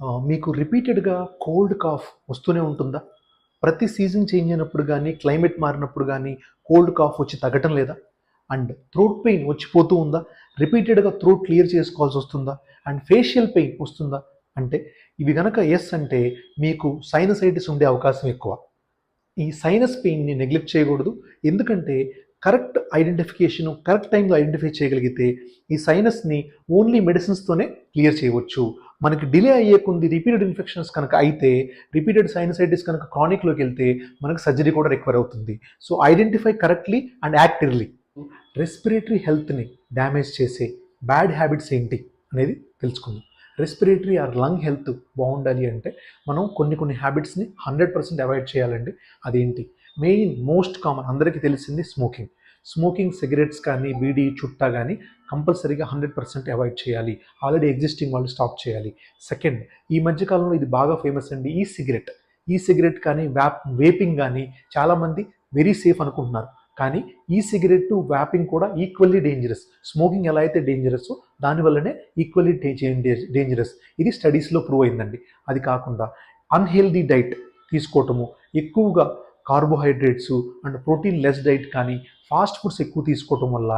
మీకు రిపీటెడ్గా cold cough వస్తూనే ఉంటుందా? ప్రతి సీజన్ చేంజ్ అయినప్పుడు కానీ క్లైమేట్ మారినప్పుడు కానీ కోల్డ్ కాఫ్ వచ్చి తగ్గటం లేదా? అండ్ థ్రోట్ పెయిన్ వచ్చిపోతూ ఉందా? రిపీటెడ్గా థ్రోట్ క్లియర్ చేసుకోవాల్సి వస్తుందా? అండ్ ఫేషియల్ పెయిన్ వస్తుందా? అంటే ఇవి కనుక ఎస్ అంటే మీకు సైనసైటిస్ ఉండే అవకాశం ఎక్కువ. ఈ సైనస్ పెయిన్ని నెగ్లెక్ట్ చేయకూడదు. ఎందుకంటే కరెక్ట్ ఐడెంటిఫికేషన్ కరెక్ట్ టైంలో ఐడెంటిఫై చేయగలిగితే ఈ సైనస్ని ఓన్లీ మెడిసిన్స్తోనే క్లియర్ చేయవచ్చు. మనకి డిలే అయ్యే రిపీటెడ్ ఇన్ఫెక్షన్స్ కనుక అయితే రిపీటెడ్ సైనసైటిస్ కనుక క్రానిక్లోకి వెళ్తే మనకు సర్జరీ కూడా రిక్వైర్ అవుతుంది. So identify correctly and act respiratory హెల్త్ని డ్యామేజ్ చేసే బ్యాడ్ హ్యాబిట్స్ ఏంటి అనేది తెలుసుకుందాం. రెస్పిరేటరీ ఆర్ లంగ్ హెల్త్ బాగుండాలి అంటే మనం కొన్ని కొన్ని హ్యాబిట్స్ని హండ్రెడ్ పర్సెంట్ అవాయిడ్ చేయాలండి. అదేంటి? మెయిన్ మోస్ట్ కామన్ అందరికీ తెలిసింది స్మోకింగ్. స్మోకింగ్ సిగరెట్స్ కానీ బీడీ చుట్టా కానీ కంపల్సరీగా హండ్రెడ్ పర్సెంట్ అవాయిడ్ చేయాలి. ఆల్రెడీ ఎగ్జిస్టింగ్ వాళ్ళు స్టాప్ చేయాలి. సెకండ్ ఈ మధ్యకాలంలో ఇది బాగా ఫేమస్ అండి. ఈ సిగరెట్. ఈ సిగరెట్ కానీ వ్యాప్ వేపింగ్ కానీ చాలామంది వెరీ సేఫ్ అనుకుంటున్నారు. కానీ ఈ సిగరెట్ వ్యాపింగ్ కూడా ఈక్వల్లీ డేంజరస్. స్మోకింగ్ ఎలా అయితే డేంజరస్ దానివల్లనే ఈక్వల్లీ డేంజరస్. ఇది స్టడీస్లో ప్రూవ్ అయిందండి. అది కాకుండా అన్హెల్దీ డైట్ తీసుకోవటము ఎక్కువగా carbohydrates and protein less diet కానీ ఫాస్ట్ ఫుడ్స్ ఎక్కువ తీసుకోవటం వల్ల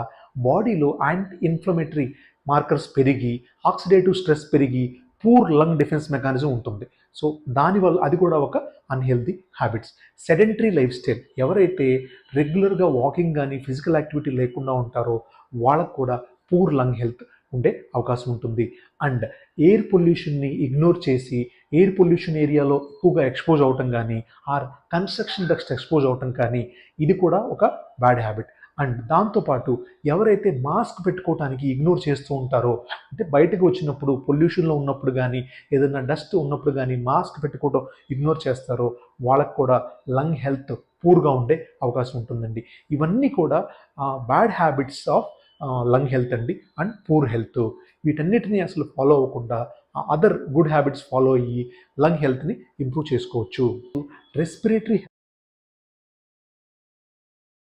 బాడీలో యాంటీ ఇన్ఫ్లమేటరీ మార్కర్స్ పెరిగి ఆక్సిడేటివ్ స్ట్రెస్ పెరిగి పూర్ లంగ్ డిఫెన్స్ మెకానిజం ఉంటుంది. సో దానివల్ల అది కూడా ఒక unhealthy habits sedentary life style ఎవరైతే రెగ్యులర్గా వాకింగ్ కానీ ఫిజికల్ యాక్టివిటీ లేకుండా ఉంటారో వాళ్ళకు కూడా పూర్ లంగ్ హెల్త్ ఉండే అవకాశం ఉంటుంది. అండ్ ఎయిర్ పొల్యూషన్ని ఇగ్నోర్ చేసి ఎయిర్ పొల్యూషన్ ఏరియాలో ఎక్కువగా ఎక్స్పోజ్ అవటం కానీ ఆర్ కన్స్ట్రక్షన్ డస్ట్ ఎక్స్పోజ్ అవటం కానీ ఇది కూడా ఒక బ్యాడ్ హ్యాబిట్. అండ్ దాంతోపాటు ఎవరైతే మాస్క్ పెట్టుకోవడానికి ఇగ్నోర్ చేస్తూ ఉంటారో అంటే బయటకు వచ్చినప్పుడు పొల్యూషన్లో ఉన్నప్పుడు కానీ ఏదైనా డస్ట్ ఉన్నప్పుడు కానీ మాస్క్ పెట్టుకోవడం ఇగ్నోర్ చేస్తారో వాళ్ళకు కూడా లంగ్ హెల్త్ పూర్గా ఉండే అవకాశం ఉంటుందండి. ఇవన్నీ కూడా bad habits of lung health అండి అండ్ పూర్ హెల్త్ వీటన్నిటిని అసలు ఫాలో అవ్వకుండా అదర్ గుడ్ హ్యాబిట్స్ ఫాలో అయ్యి లంగ్ హెల్త్ని ఇంప్రూవ్ చేసుకోవచ్చు. రెస్పిరేటరీ